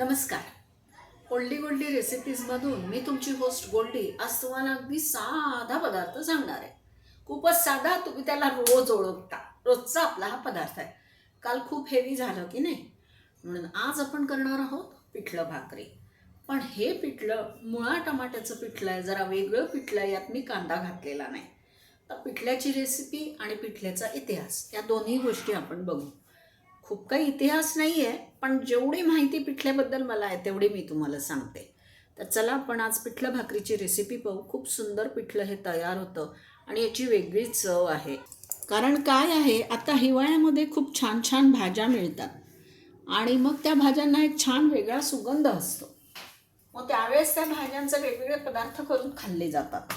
नमस्कार. गोल्डी गोल्डी रेसिपीजमधून मी तुमची होस्ट गोल्डी आज तुम्हाला अगदी साधा पदार्थ सांगणार आहे. खूपच साधा तुम्ही त्याला रोज ओळखता. रोजचा आपला हा पदार्थ आहे. काल खूप हेवी झालं की नाही? म्हणून आज आपण करणार आहोत पिठलं भाकरी. पण हे पिठलं मुळा टमाट्याचं पिठलं आहे. जरा वेगळं पिठलं आहे यात मी कांदा घातलेला नाही. तर पिठल्याची रेसिपी आणि पिठल्याचा इतिहास या दोन्ही गोष्टी आपण बघू. खूप काही इतिहास नाही आहे पण जेवढी माहिती पिठल्याबद्दल मला आहे तेवढी मी तुम्हाला सांगते. तर चला आपण आज पिठलं भाकरीची रेसिपी पाहू. खूप सुंदर पिठलं हे तयार होतं आणि याची वेगळी चव आहे. कारण काय आहे आता हिवाळ्यामध्ये खूप छान छान भाज्या मिळतात आणि मग त्या भाज्यांना एक छान वेगळा सुगंध असतो. मग त्यावेळेस त्या भाज्यांचे वेगवेगळे पदार्थ करून खाल्ले जातात.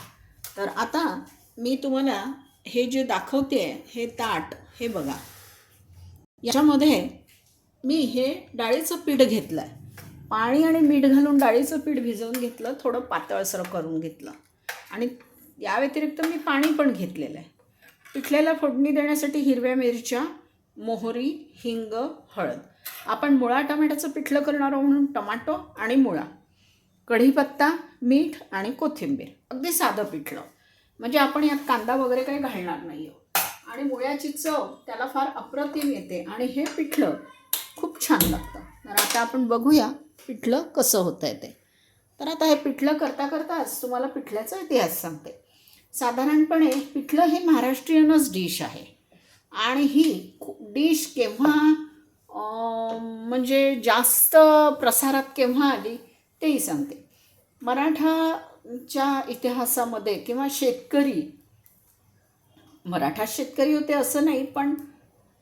तर आता मी तुम्हाला हे जे दाखवते हे ताट हे बघा. याच्यामध्ये मी हे डाळीचं पीठ घेतलं आहे पाणी आणि मीठ घालून डाळीचं पीठ भिजवून घेतलं थोडं पातळसर करून घेतलं. आणि या व्यतिरिक्त मी पाणी पण घेतलेलं आहे. पिठल्याला फोडणी देण्यासाठी हिरव्या मिरच्या मोहरी हिंग हळद. आपण मुळा टमाट्याचं पिठलं करणार आहोत म्हणून टमाटो आणि मुळा. कढीपत्ता मीठ आणि कोथिंबीर. अगदी साधं पिठलं. म्हणजे आपण यात कांदा वगैरे काही घालणार नाही आहोत आणि चव त्याला फार अप्रतिम येते आणि हे पिठलं खूप छान लागतं. तर आता आपण बघूया पिठलं कसं होतं आहे ते. तर आता हे पिठलं करता करताच तुम्हाला पिठल्याचा इतिहास सांगते. साधारणपणे पिठलं हे महाराष्ट्रीयनच डिश आहे. आणि ही डिश केव्हा म्हणजे जास्त प्रसारात केव्हा आली तेही सांगते. मराठाच्या इतिहासामध्ये किंवा शेतकरी मराठा शेतकरी होते असं नाही पण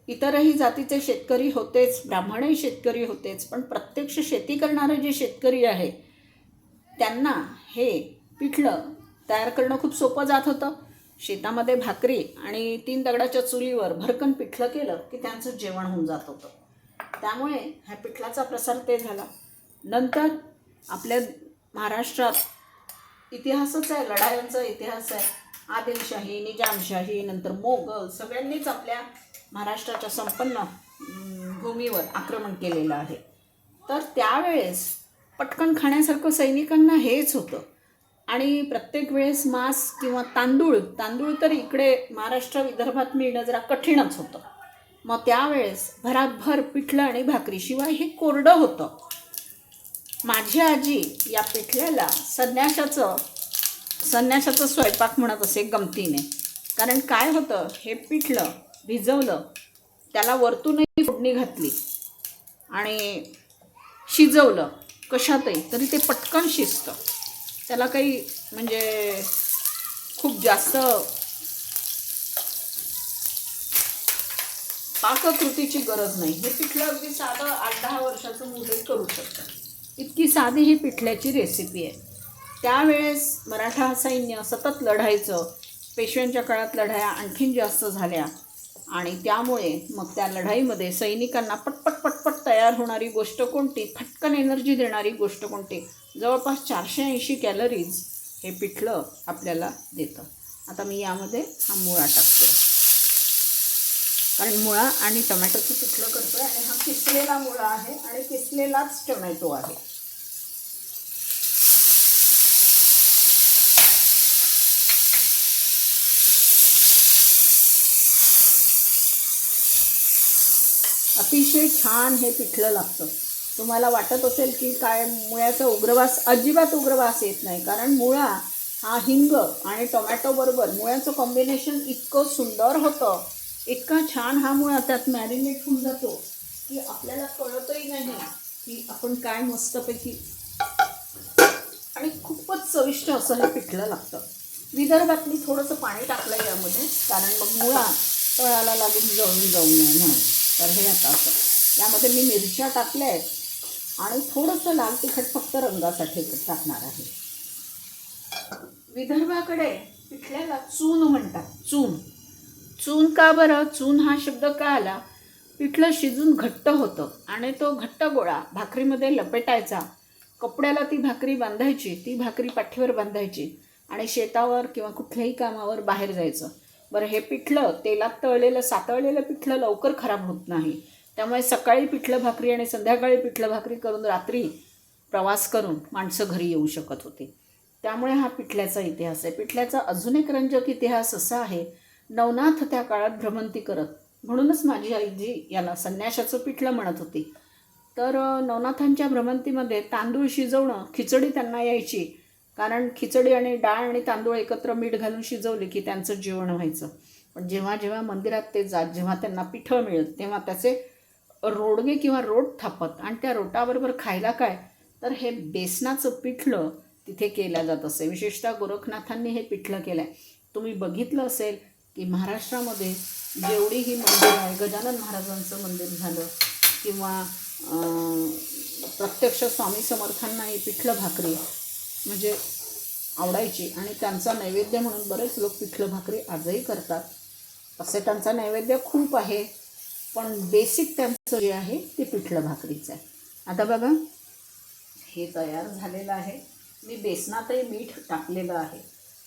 इतरही जातीचे शेतकरी होतेच ब्राह्मणही शेतकरी होतेच पण प्रत्यक्ष शेती करणारे जे शेतकरी आहे त्यांना हे पिठलं तयार करणं खूप सोपं जात होतं. शेतामध्ये भाकरी आणि तीन दगडाच्या चुलीवर भरकन पिठलं केलं की त्यांचं जेवण होऊन जात होतं. त्यामुळे ह्या पिठलाचा प्रसार ते झाला. नंतर आपल्या महाराष्ट्रात इतिहासच आहे लढायांचा इतिहास आहे. आदिलशाही निजामशाही नंतर मोगल सगळ्यांनीच आपल्या महाराष्ट्राच्या संपन्न भूमीवर आक्रमण केलेलं आहे. तर त्यावेळेस पटकन खाण्यासारखं सैनिकांना हेच होतं. आणि प्रत्येक वेळेस मांस किंवा तांदूळ तांदूळ तर इकडे महाराष्ट्र विदर्भात मिळणं जरा कठीणच होतं. मग त्यावेळेस भराभर पिठलं आणि भाकरी शिवाय हे कोरडं होतं. माझी आजी या पिठल्याला संन्याशाचं संन्याशाचा स्वयंपाक म्हणत असे गमतीने. कारण काय होतं हे पिठलं भिजवलं त्याला वरतूनही फोडणी घातली आणि शिजवलं कशातही तरी ते पटकन शिजतं. त्याला काही म्हणजे खूप जास्त पाककृतीची गरज नाही. हे पिठलं अगदी साधं आठ दहा वर्षाचं मुलं करू शकतं इतकी साधी ही पिठल्याची रेसिपी आहे. त्यावेळेस मराठा सैन्य सतत लढायचं पेशव्यांच्या काळात लढाया आणखीन जास्त झाल्या. आणि त्यामुळे मग त्या लढाईमध्ये सैनिकांना पटपट पटपट तयार होणारी गोष्ट कोणती? फटकन एनर्जी देणारी गोष्ट कोणती? जवळपास चारशे ऐंशी कॅलरीज हे पिठलं आपल्याला देतं. आता मी यामध्ये हा मुळा टाकतो. कारण मुळा आणि टमॅटोचं पिठलं करतो आहे आणि हा किसलेला मुळा आहे आणि किसलेलाच टोमॅटो आहे. अतिशय छान हे पिठलं लागतं. तुम्हाला वाटत असेल की काय मुळ्याचा उग्रवास अजिबात उग्रवास येत नाही. कारण मुळा हा हिंग आणि टोमॅटोबरोबर मुळ्याचं कॉम्बिनेशन इतकं सुंदर होतं. इतका छान हा मुळा त्यात मॅरिनेट होऊन जातो की आपल्याला कळतही नाही की आपण काय मस्तपैकी आणि खूपच चविष्ट असं हे पिठलं लागतं. विदर्भातली थोडंसं पाणी टाकलं यामध्ये कारण मग मुळा तळाला लागून जळून जाऊ नये म्हणून. तर हे आता असं. यामध्ये मी मिरच्या टाकल्या आहेत आणि थोडंसं लाल तिखट फक्त रंगासाठी टाकणार आहे. विदर्भाकडे पिठल्याला चून म्हणतात चून. चून का बरं? चून हा शब्द का आला? पिठलं शिजून घट्ट होतं आणि तो घट्ट गोळा भाकरीमध्ये लपेटायचा. कपड्याला ती भाकरी बांधायची ती भाकरी पाठीवर बांधायची आणि शेतावर किंवा कुठल्याही कामावर बाहेर जायचं. बरं हे पिठलं तेलात तळलेलं सातळलेलं पिठलं लवकर खराब होत नाही. त्यामुळे सकाळी पिठलं भाकरी आणि संध्याकाळी पिठलं भाकरी करून रात्री प्रवास करून माणसं घरी येऊ शकत होती. त्यामुळे हा पिठल्याचा इतिहास आहे. पिठल्याचा अजून एक रंजक इतिहास असा आहे नवनाथ त्या काळात भ्रमंती करत म्हणूनच माझी आईजी याला संन्याशाचं पिठलं म्हणत होती. तर नवनाथांच्या भ्रमंतीमध्ये तांदूळ शिजवणं खिचडी त्यांना यायची कारण खिचडी आणि डाळ आणि तांदूळ एकत्र मीठ घालून शिजवले की त्यांचं जेवण व्हायचं. पण जेव्हा जेव्हा मंदिरात ते जात जेव्हा त्यांना पिठं मिळत तेव्हा त्याचे रोडगे किंवा रोट थापत आणि त्या रोटाबरोबर खायला काय? तर हे बेसनाचं पिठलं तिथे केलं जात असे. विशेषतः गोरखनाथांनी हे पिठलं केलं आहे तुम्ही बघितलं असेल की महाराष्ट्रामध्ये जेवढी ही मंदिर आहे गजानन महाराजांचं मंदिर झालं किंवा प्रत्यक्ष स्वामी समर्थांना हे पिठलं भाकरी म्हणजे आवडायची. आणि त्यांचा नैवेद्य म्हणून बरेच लोक पिठलं भाकरी आजही करतात. असे त्यांचा नैवेद्य खूप आहे. पण बेसिक त्यांचं जे आहे ते पिठलं भाकरीचं आहे. आता बघा हे तयार झालेलं आहे. मी बेसनातही मीठ टाकलेलं आहे.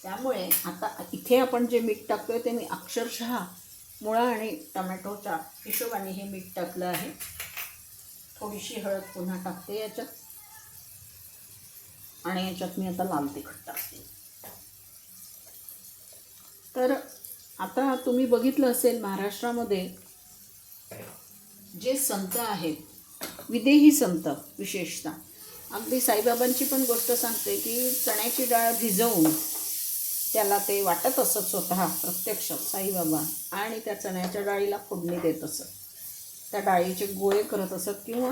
त्यामुळे आता इथे आपण जे मीठ टाकतोय ते मी अक्षरशः मुळा आणि टमॅटोच्या हिशोबाने हे मीठ टाकलं आहे. थोडीशी हळद पुन्हा टाकते याच्यात. आणि याच्यात मी आता लाल तिखट टाकते. तर आता तुम्ही बघितलं असेल महाराष्ट्रामध्ये जे संत आहेत विदेही संत विशेषतः. अगदी साईबाबांची पण गोष्ट सांगते की चण्याची डाळ भिजवून त्याला ते वाटत असत स्वतः प्रत्यक्ष साईबाबा. आणि त्या चण्याच्या डाळीला फोडणी देत असत. त्या डाळीचे गोळे करत असत किंवा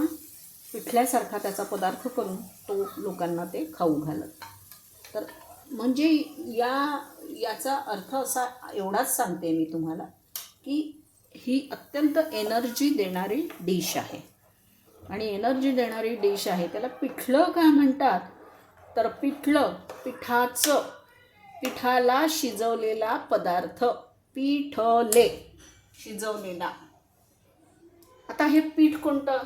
पिठल्यासारखा त्याचा पदार्थ करून तो लोकांना ते खाऊ घालत. तर म्हणजे या याचा अर्थ असा एवढाच सांगते मी तुम्हाला की ही अत्यंत एनर्जी देणारी डिश आहे. आणि एनर्जी देणारी डिश आहे. त्याला पिठलं काय म्हणतात? तर पिठलं पिठाचं पिठाला शिजवलेला पदार्थ पिठले शिजवलेला. आता हे पीठ कोणतं?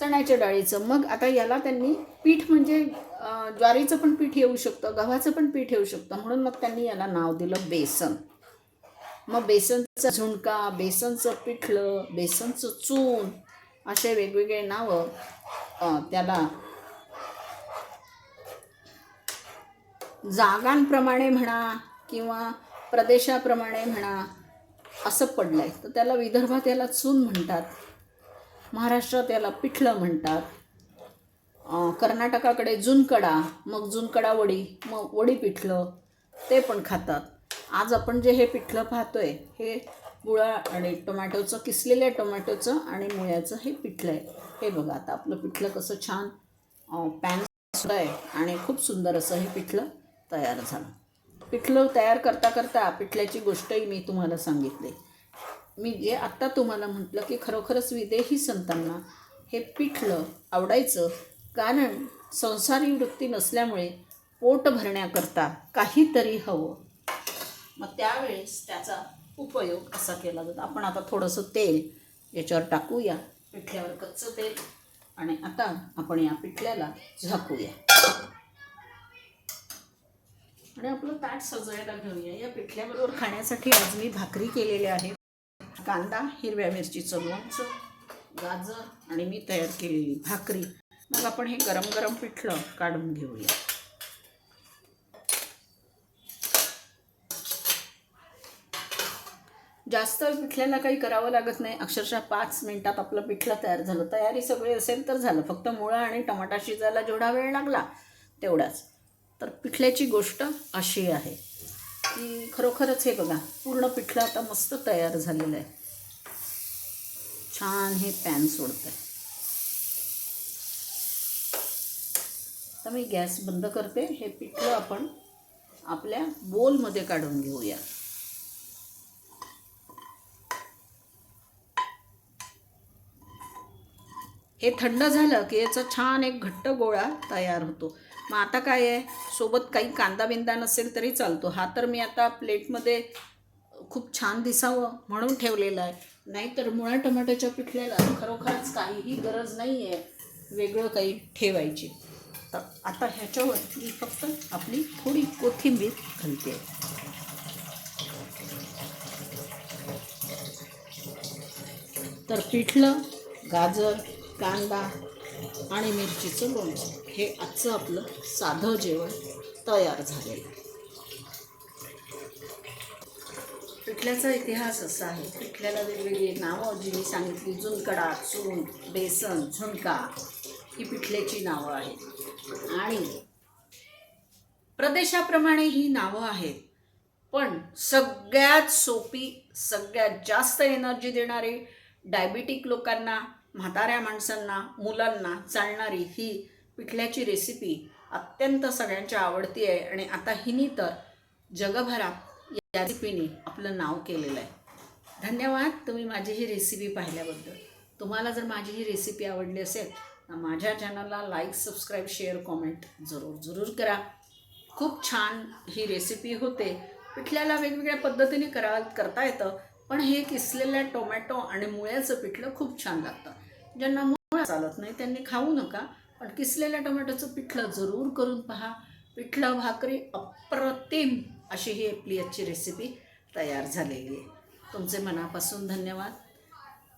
चण्याच्या डाळीचं. मग आता याला त्यांनी पीठ म्हणजे ज्वारीचं पण पीठ येऊ शकतं गव्हाचं पण पीठ येऊ शकतं. म्हणून मग त्यांनी याला नाव दिलं बेसन. मग बेसनचा झुणका बेसनचं पिठलं बेसनचं चून असे वेगवेगळे नावं त्याला जागांप्रमाणे म्हणा किंवा प्रदेशाप्रमाणे म्हणा असं पडलं आहे तर त्याला विदर्भात याला चून म्हणतात. महाराष्ट्रात याला पिठलं म्हणतात. कर्नाटकाकडे जुनकडा मग जुनकडा वडी मग वडी पिठलं ते पण खातात. आज आपण जे हे पिठलं पाहतोय हे गुळा आणि टोमॅटोचं किसलेल्या टोमॅटोचं आणि मुळ्याचं हे पिठलं आहे. हे बघा आता आपलं पिठलं कसं छान पॅन सुद्धा आहे आणि खूप सुंदर असं हे पिठलं तयार झालं. पिठलं तयार करता करता पिठल्याची गोष्टही मी तुम्हाला सांगितली. मी जे आत्ता तुम्हाला म्हटलं की खरोखरच विदेही संतांना हे पिठलं आवडायचं. कारण संसारी वृत्ती नसल्यामुळे पोट भरण्याकरता काहीतरी हवं. मग त्यावेळेस त्याचा उपयोग असा केला जातो. आपण आता थोडंसं तेल याच्यावर टाकूया. पिठल्यावर कच्चं तेल. आणि आता आपण या पिठल्याला झाकूया. आणि आपलं ताट सजवायला घेऊया. या पिठल्याबरोबर खाण्यासाठी आज मी भाकरी केलेल्या आहेत. कांदा हिरव्या मिरचीचं लोणचं गाजर आणि मी तयार केलेली भाकरी. मग आपण हे गरम गरम पिठलं काढून घेऊया. जास्त पिठल्याला काही करावं लागत नाही. अक्षरशः पाच मिनिटात आपलं पिठलं तयार झालं. तयारी सगळी असेल तर झालं. फक्त मुळा आणि टमाटा शिजायला जेवढा वेळ लागला तेवढाच. तर पिठल्याची गोष्ट अशी आहे. की खरोखरच हे बघा पूर्ण पिठलं आता मस्त तयार झालेलं आहे. छान हे पॅन सोडतं आहे तर मी गॅस बंद करते हे पिठलं आपण आपल्या बोलमध्ये काढून घेऊया. हे थंड झालं की याचा छान एक घट्ट गोळा तयार होतो. मग आता काय आहे? सोबत काही कांदा बिंदा नसेल तरी चालतो. हा तर मी आता प्लेटमध्ये खूप छान दिसावं म्हणून ठेवलेला आहे. नाहीतर मुळा टमाट्याच्या पिठल्याला खरोखरच काहीही गरज नाही आहे वेगळं काही ठेवायची. तर आता ह्याच्यावर मी फक्त आपली थोडी कोथिंबीर घालते. तर पिठलं गाजर कांदा आणि मिरचीचं लोणचं. हे आजचं आपलं साधं जेवण तयार झालेलं. आहे पिठल्याचा इतिहास असा आहे पिठल्याला वेगवेगळी नावं जी मी सांगितली झुणकडा चून बेसन झुणका ही पिठल्याची नावं आहेत. आणि प्रदेशाप्रमाणे ही नावं आहेत पण सगळ्यात सोपी सगळ्यात जास्त एनर्जी देणारी डायबिटिक लोकांना म्हाताऱ्या माणसांना मुलांना चालणारी ही पिठल्याची रेसिपी अत्यंत सगळ्यांच्या आवडती आहे. आणि आता हिनी तर जगभरात या रेसिपीने आपलं नाव केलेलं आहे. धन्यवाद तुम्ही माझी ही रेसिपी पाहिल्याबद्दल. तुम्हाला जर माझी ही रेसिपी आवडली असेल तर माझ्या चॅनलला लाईक सबस्क्राईब शेअर कॉमेंट जरूर जरूर करा. खूप छान ही रेसिपी होते. पिठल्याला वेगवेगळ्या पद्धतीने करा करता येतं पण हे किसलेल्या टोमॅटो आणि मुळ्याचं पिठलं खूप छान लागतं. ज्यांना मुळा चालत नाही त्यांनी खाऊ नका. पण किसलेल्या टोमॅटोचं पिठलं जरूर करून पहा. पिठलं भाकरी अप्रतिम अशी ही आपली आजची रेसिपी तयार झालेली आहे. तुमचे मनापासून धन्यवाद.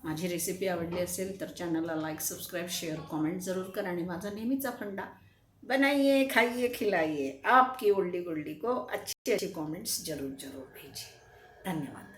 माझी रेसिपी आवडली असेल तर चॅनलला लाईक सबस्क्राईब शेअर कॉमेंट जरूर करा आणि माझा नेहमीचा फंडा बनाइए खाइए खिलाइए. आपकी ओल्डी गोल्डी को अच्छी अच्छी कमेंट्स जरूर जरूर भेजिए. धन्यवाद.